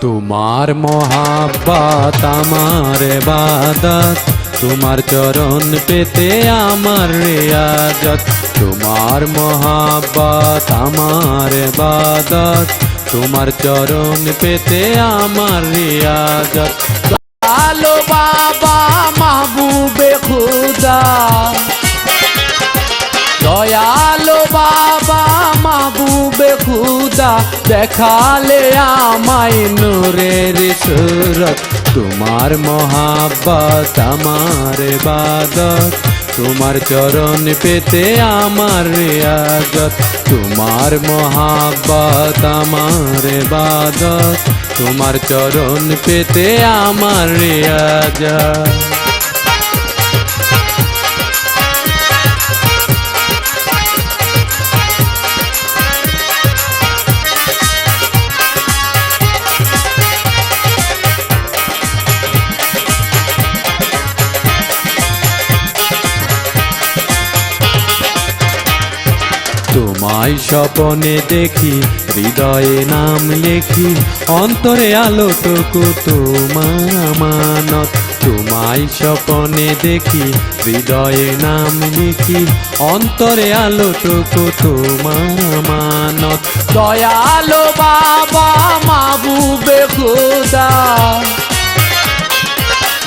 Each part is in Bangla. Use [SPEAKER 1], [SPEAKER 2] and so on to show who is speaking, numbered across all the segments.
[SPEAKER 1] তোমার মহাব্বত, আমার বাদত তোমার চরণ পেতে আমার রিয়াজত। তোমার মহাব্বত, আমার বাদত তোমার চরণ পেতে আমার রিয়াজত। আলো বাবা মাহবুবে খুদা খুদা, দেখালে আমায় নূরের সুরত। তোমার মহাব্বত, আমার বাদত তোমার চরণ পেতে আমার রিয়াজত। তোমার মহাব্বত, আমার বাদত তোমার চরণ পেতে আমার রিয়াজত। তোমায় স্বপনে দেখি, হৃদয়ে নাম লেখি, অন্তরে আলোটুকু তোমার আমানত তোমায় স্বপনে দেখি, হৃদয়ে নাম লিখি, অন্তরে আলোটুকু তোমার আমানত দয়ালো বাবা মাবুবে খুদা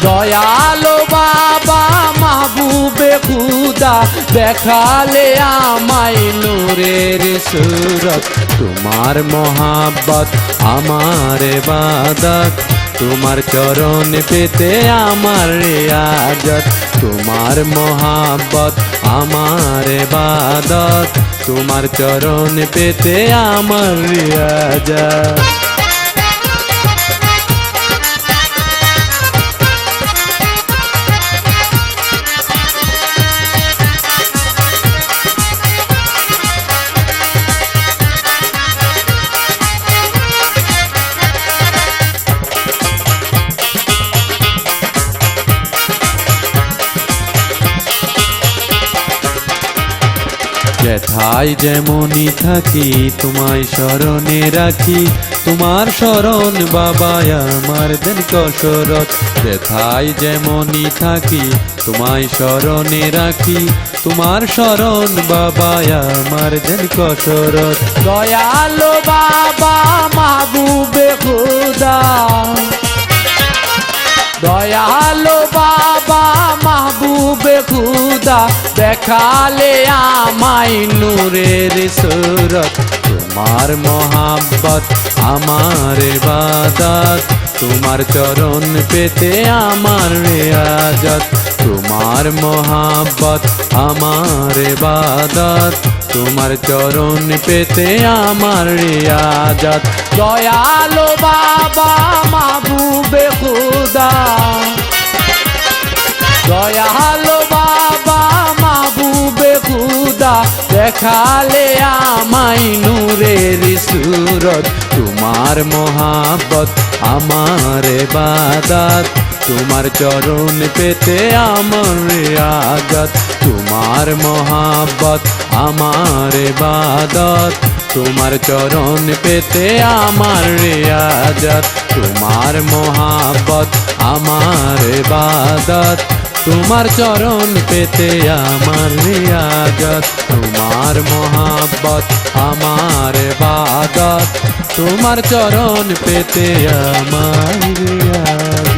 [SPEAKER 1] দয়ালো বাবা মাহবুবে খুদা দেখালে আমায় নূরের সুরত। তোমার মহাব্বত, আমার বাদত তোমার চরণ পেতে আমার রিয়াজত। তোমার মহাব্বত, আমার বাদত তোমার চরণ পেতে আমার রিয়াজত। যেথায় যেমনই থাকি, তোমায় স্মরণে রাখি। তোমার স্মরণ বাবা আমার দেন কসরত। যেথায় যেমনই থাকি, তোমায় স্মরণে রাখি। তোমার স্মরণ বাবা আমার দেন কসরত। দয়ালো বাবা মাহবুবে খুদা দয়ালো খুদা দেখালে আমায় নূরের সুরত। তোমার মহাব্বত, আমার বাদাত তোমার চরণ পেতে আমার রেয়াজত। তোমার মহাব্বত, আমার বাদাত তোমার চরণ পেতে আমার রিয়াজত। দয়ালো বাবা, মাহবুবে খুদা। দয়ালো খুদা দেখালে আমায় নূরের সুরত। তোমার মহাব্বত আমার বাদাত তোমার চরণ পেতে আমার রিয়াজত তোমার মহাব্বত আমার বাদত তোমার চরণ পেতে আমার রিয়াজত তোমার মহাব্বত আমার বাদত তোমার চরণ পেতে আমার রিয়াজত তোমার মহাব্বত আমার বাদত তোমার চরণ পেতে আমার রিয়াজত